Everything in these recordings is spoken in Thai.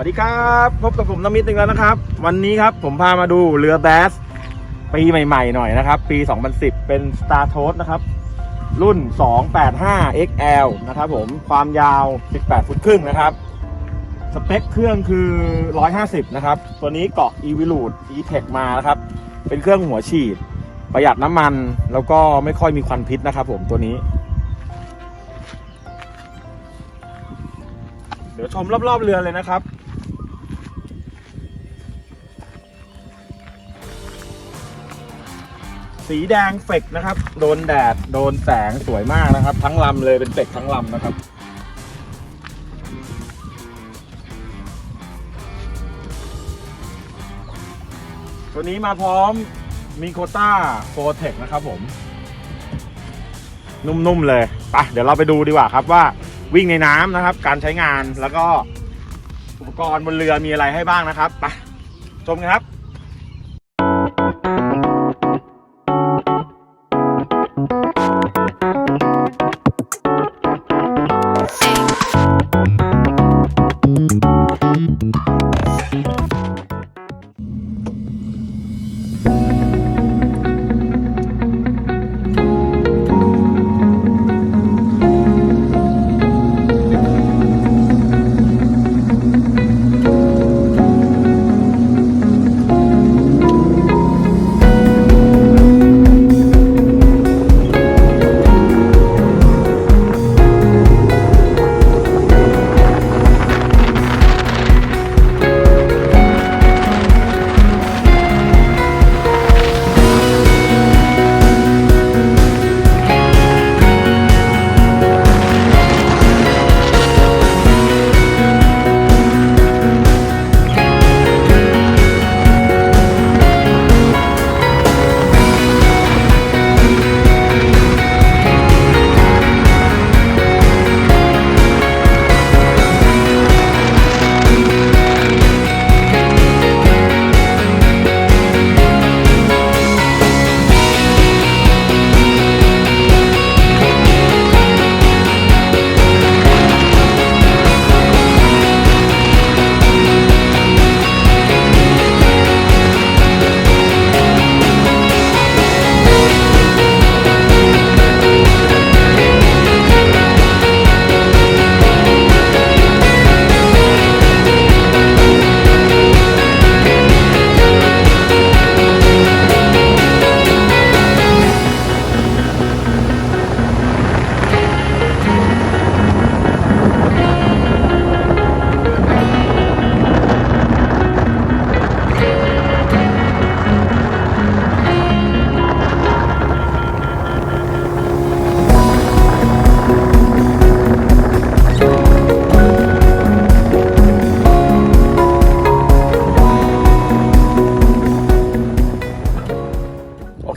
วัสดีครับพบกับผมนมิตรอีกแล้วนะครับ วันนี้ครับผมพามาดูเรือแบส ปีใหม่ๆหน่อยนะครับ ปี 2010 เป็น Star t o a s t นะครับ รุ่น 285 XL นะครับผมความยาว 18 ฟุตครึ่งนะครับ สเปคเครื่องคือ 150 นะครับ ตัวนี้เกาะ e v i l u t E-Tech มานะครับ เป็นเครื่องหัวฉีด ประหยัดน้ำมันแล้วก็ไม่ค่อยมีควันพิษนะครับผมตัวนี้เดี๋ยวชมรอบๆเรือเลยนะครับ สีแดงเฟกนะครับ โดนแดด โดนแสงสวยมากนะครับ ทั้งลำเลยเป็นเฟกทั้งลำนะครับ ตัวนี้มาพร้อมมีโคต้าโฟเทคนะครับผม นุ่มๆเลยไปเดี๋ยวเราไปดูดีกว่าครับว่าวิ่งในน้ำนะครับ การใช้งานแล้วก็อุปกรณ์บนเรือมีอะไรให้บ้างนะครับไปชมกันครับ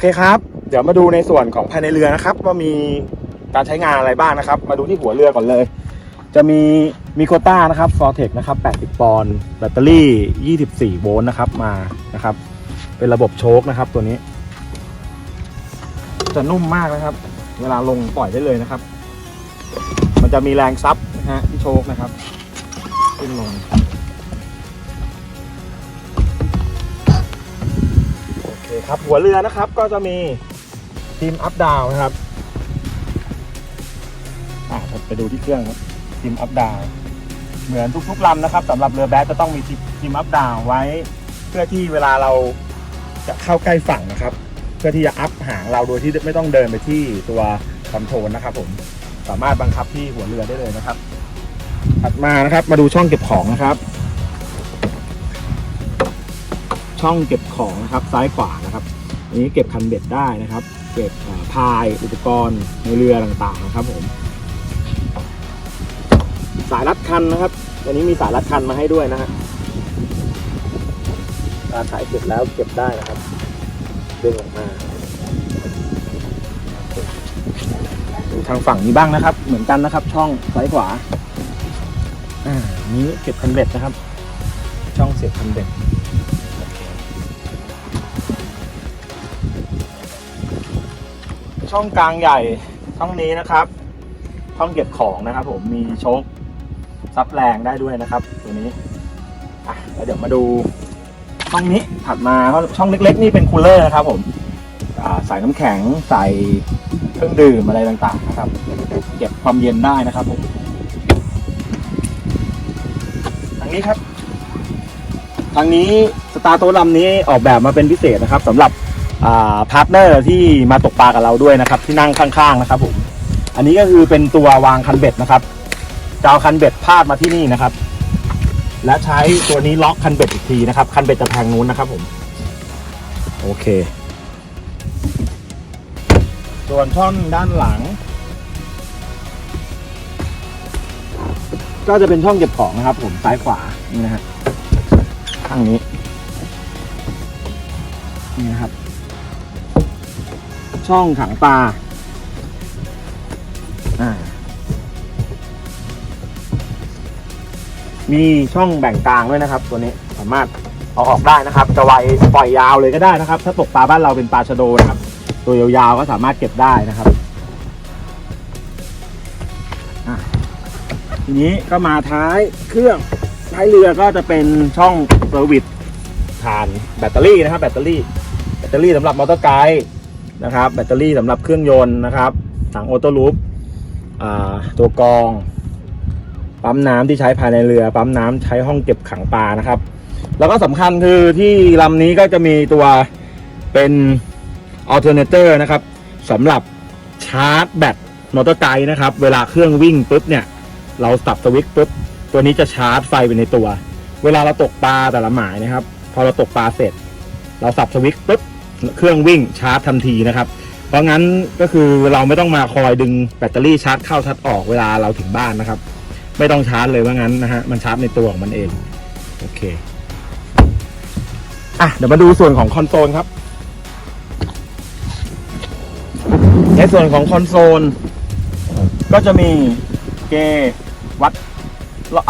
เคครับ เดี๋ยวมาดูในส่วนของภายในเรือนะครับ ว่ามีการใช้งานอะไรบ้างนะครับ มาดูที่หัวเรือก่อนเลย จะมีมีโคต้านะครับฟอร์เทคนะครับ 80 ปอนด์แบตเตอรี่ 24 โวลต์นะครับมานะครับ เป็นระบบโชคนะครับตัวนี้ จะนุ่มมากนะครับ เวลาลงปล่อยได้เลยนะครับ มันจะมีแรงซับนะฮะที่โชคนะครับ ขึ้นลง คครับ หัวเรือนะครับก็จะมีทีมอัพดาวนะครับอ่าไปดูที่เครื่องครับทีมอัพดาวเหมือนทุกๆลำนะครับสำหรับเรือแบทจะต้องมีทีมอัพดาวไว้ เพื่อที่เวลาเราจะเข้าใกล้ฝั่งนะครับ เพื่อที่จะอัพหางเราโดยที่ไม่ต้องเดินไปที่ตัวคอนโทรลนะครับ ผมสามารถบังคับที่หัวเรือได้เลยนะครับ ถัดมานะครับ มาดูช่องเก็บของนะครับ ช่องเก็บของนะครับซ้ายขวานะครับ อันนี้เก็บคันเบ็ดได้นะครับ เก็บพายอุปกรณ์ในเรือต่างๆนะครับผมสายรัดคันนะครับอันนี้มีสายรัดคันมาให้ด้วยนะฮะกาขายเสร็จแล้วเก็บได้นะครับดึงออกมาทางฝั่งนี้บ้างนะครับ เหมือนกันนะครับ ช่องซ้ายขวาอ่านี้เก็บคันเบ็ดนะครับ ช่องเสียบคันเบ็ด ช่องกลางใหญ่ช่องนี้นะครับ ช่องเก็บของนะครับ ผมมีโชคซับแรงได้ด้วยนะครับ ตัวนี้อะแล้วเดี๋ยวมาดูช่องนี้ถัดมาช่องเล็ก ๆ นี่เป็นคูลเลอร์นะครับ ผมใส่น้ำแข็งใส่เครื่องดื่มอะไรต่างๆนะครับ เก็บความเย็นได้นะครับผมทางนี้ครับทางนี้สตาร์โตลำนี้ออกแบบมาเป็นพิเศษนะครับสำหรับ พาร์ทเนอร์ที่มาตกปลากับเราด้วยนะครับ ที่นั่งข้างๆนะครับผมอันนี้ก็คือเป็นตัววางคันเบ็ดนะครับจะเอาคันเบ็ดพาดมาที่นี่นะครับ และใช้ตัวนี้ล็อกคันเบ็ดอีกทีนะครับ คันเบ็ดจะแทงนู้นนะครับผม โอเค ส่วนช่องด้านหลัง ก็จะเป็นช่องเก็บของนะครับ ผมซ้ายขวานี่นะฮะข้างนี้นี่นะครับ ช่องถังปลาอ่ามีช่องแบ่งกลางด้วยนะครับ ตัวนี้สามารถเอาออกได้นะครับ จะไวปล่อยยาวเลยก็ได้นะครับ ถ้าตกปลาบ้านเราเป็นปลาชะโดนะครับ ตัวยาวๆก็สามารถเก็บได้นะครับอะทีนี้ก็มาท้ายเครื่องท้ายเรือก็จะเป็นช่องเซอร์วิสฐานแบตเตอรี่นะครับ แบตเตอรี่ แบตเตอรี่สำหรับมอเตอร์ไกด์ นะครับ แบตเตอรี่สำหรับเครื่องยนต์นะครับถังออโต้ลูปตัวกรอง ปั๊มน้ำที่ใช้ภายในเรือ ปั๊มน้ำใช้ห้องเก็บขังปลานะครับ แล้วก็สำคัญคือที่ลำนี้ก็จะมีตัวเป็นอัลเทอร์เนเตอร์นะครับสำหรับชาร์จแบตมอเตอร์ไกด์นะครับ เวลาเครื่องวิ่งปุ๊บเนี่ย เราสับสวิตช์ปุ๊บ ตัวนี้จะชาร์จไฟไปในตัว เวลาเราตกปลาแต่ละหมายนะครับ พอเราตกปลาเสร็จ เราสับสวิตช์ปุ๊บ เครื่องวิ่งชาร์จทันทีนะครับ เพราะงั้นก็คือเราไม่ต้องมาคอยดึงแบตเตอรี่ชาร์จเข้าชาร์จออกเวลาเราถึงบ้านนะครับ ไม่ต้องชาร์จเลยว่างั้นนะฮะมันชาร์จในตัวของมันเองโอเคอะเดี๋ยวมาดูส่วนของคอนโซลครับ ในส่วนของคอนโซล ก็จะมีเกวัด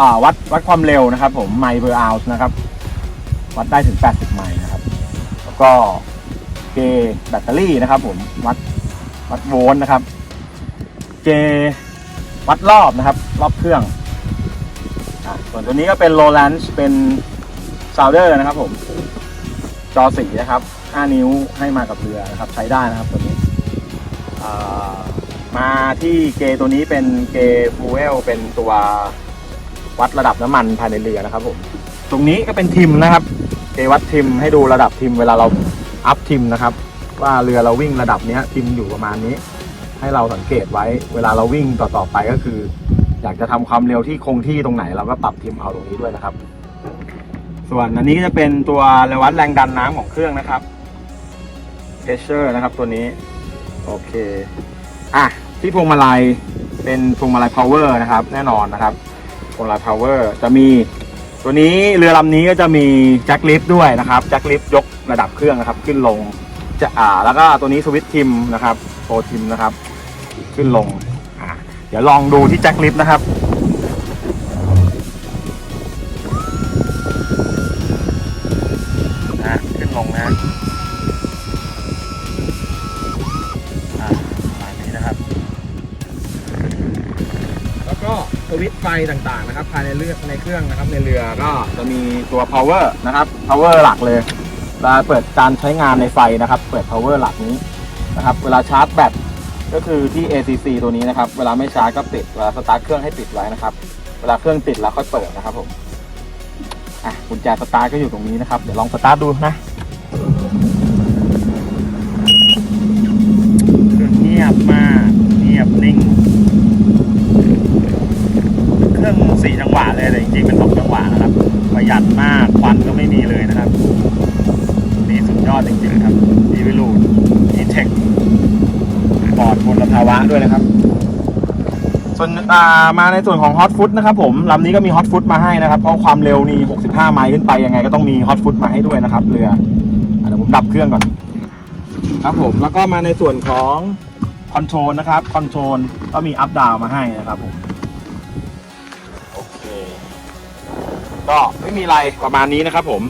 อ่าวัดวัดความเร็วนะครับ ผมไมล์เ e อร์อ u นะครับ วัดได้ถึง 80 ไมล์นะครับ แล้วก็ เกจแบตเตอรี่นะครับผมวัดวัดโวลต์นะครับเกจวัดรอบนะครับ รอบเครื่องอะส่วนตัวนี้ก็เป็นโ w แลน c ์เป็นซาวเดอร์นะครับผม จอสีนะครับ 5 นิ้วให้มากับเรือนะครับ ใช้ได้นะครับตัวนี้ มาที่เกตัวนี้เป็นเกฟูเอลเป็นตัววัดระดับน้ำมันภายในเรือนะครับผม ตรงนี้ก็เป็นทิมนะครับ เกวัดทิมให้ดูระดับทิมเวลาเรา อัพทิมนะครับ ว่าเรือเราวิ่งระดับนี้ทิมอยู่ประมาณนี้ ให้เราสังเกตไว้ เวลาเราวิ่งต่อๆไปก็คือ อยากจะทำความเร็วที่คงที่ตรงไหนเราก็ปรับทิมเอาตรงนี้ด้วยนะครับ ส่วนอันนี้ก็จะเป็นตัววัดแรงดันน้ำของเครื่องนะครับ pressure นะครับตัวนี้ โอเคอะที่พวงมาลัยเป็นพวงมาลัย power นะครับ แน่นอนนะครับพวงมาลัย power จะมี ตัวนี้เรือลำนี้ก็จะมีแจ็คลิฟด้วยนะครับแจ็คลิฟยกระดับเครื่องนะครับ ขึ้นลงจะอ่าแล้วก็ตัวนี้สวิตช์ทิมนะครับโปรทิมนะครับ ขึ้นลงอ่าเดี๋ยวลองดูที่แจ็คลิฟนะครับ วิตช์ไฟต่างๆนะครับภายในเรือในเครื่องนะครับในเรือก็จะมีตัว power นะครับ power หลักเลยเวลาเปิดการใช้งานในไฟนะครับ เปิด power หลักนี้นะครับ เวลาชาร์จแบตก็คือที่ ACC ตัวนี้นะครับ เวลาไม่ชาร์จก็ปิดเวลาสตาร์ทเครื่องให้ปิดไว้นะครับ เวลาเครื่องติดแล้วค่อยเปิดนะครับผมอะกุญแจสตาร์ทก็อยู่ตรงนี้นะครับ เดี๋ยวลองสตาร์ทดูนะ มาในส่วนของฮอตฟุตนะครับผมลำนี้ก็มีฮอตฟุตมาให้นะครับเพราะความเร็วนี่ 65 ไมล์ขึ้นไปยังไงก็ต้องมีฮอตฟุตมาให้ด้วยนะครับเรือเดี๋ยวผมดับเครื่องก่อน ครับผมแล้วก็มาในส่วนของคอนโทรลนะครับคอนโทรลก็มีอัพดาวมาให้นะครับผมโอเคก็ไม่มีอะไรประมาณนี้นะครับผม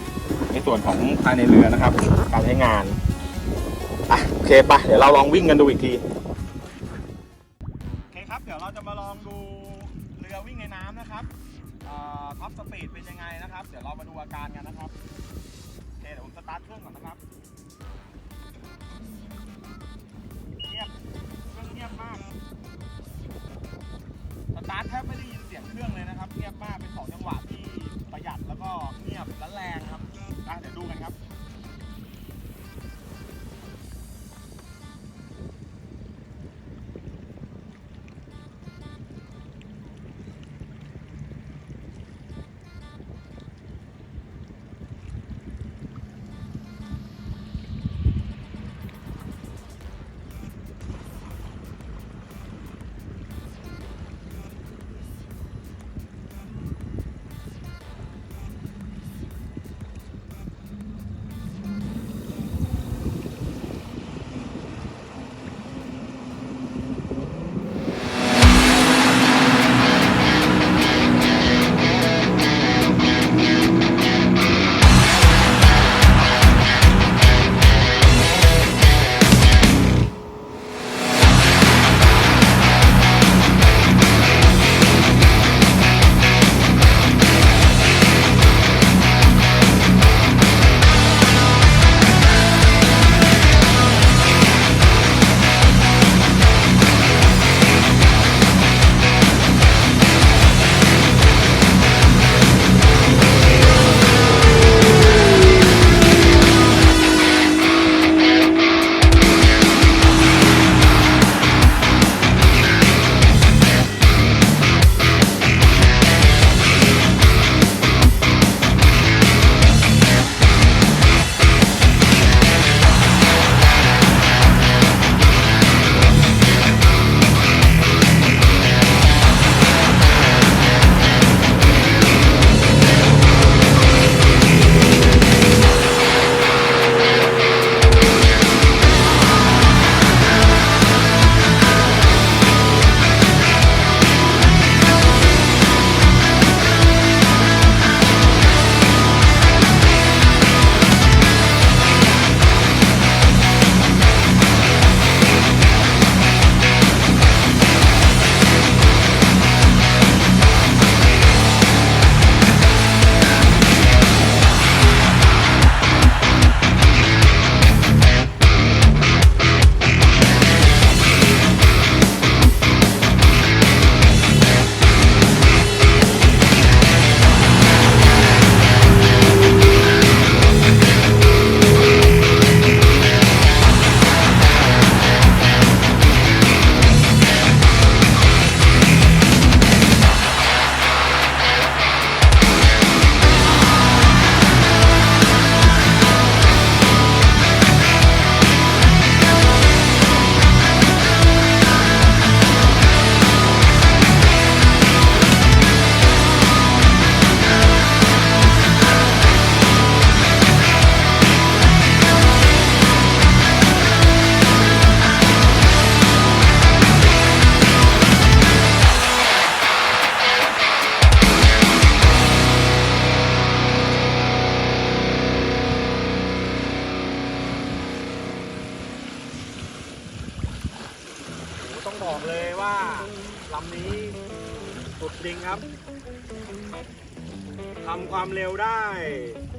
ในส่วนของภายในเรือนะครับ การใช้งานอะโอเคปะเดี๋ยวเราลองวิ่งกันดูอีกที เราจะมาลองดูเรือวิ่งในน้ำนะครับท็อปสปีดเป็นยังไงนะครับ เดี๋ยวเรามาดูอาการกันนะครับ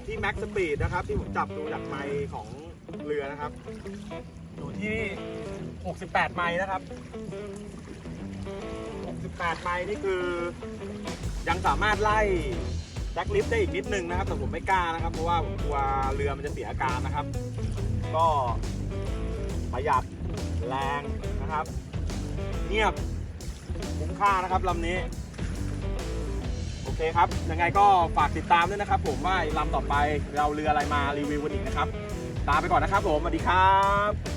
ที่แม็กสปีดนะครับ ที่ผมจับดูจากไมค์ของเรือนะครับ อยู่ที่ 68 ไมล์นะครับ 68 ไมล์นี่คือ ยังสามารถไล่แจ็คลิฟต์ได้อีกนิดนึงนะครับ แต่ผมไม่กล้านะครับ เพราะว่าผมกลัวเรือมันจะเสียอาการนะครับ ก็ประหยัดแรงนะครับ เงียบคุ้มค่านะครับลำนี้ โอเคครับ ยังไงก็ฝากติดตามด้วยนะครับ ผมว่าลำต่อไปเราเรืออะไรมารีวิววันอีกนะครับ ตามไปก่อนนะครับผม สวัสดีครับ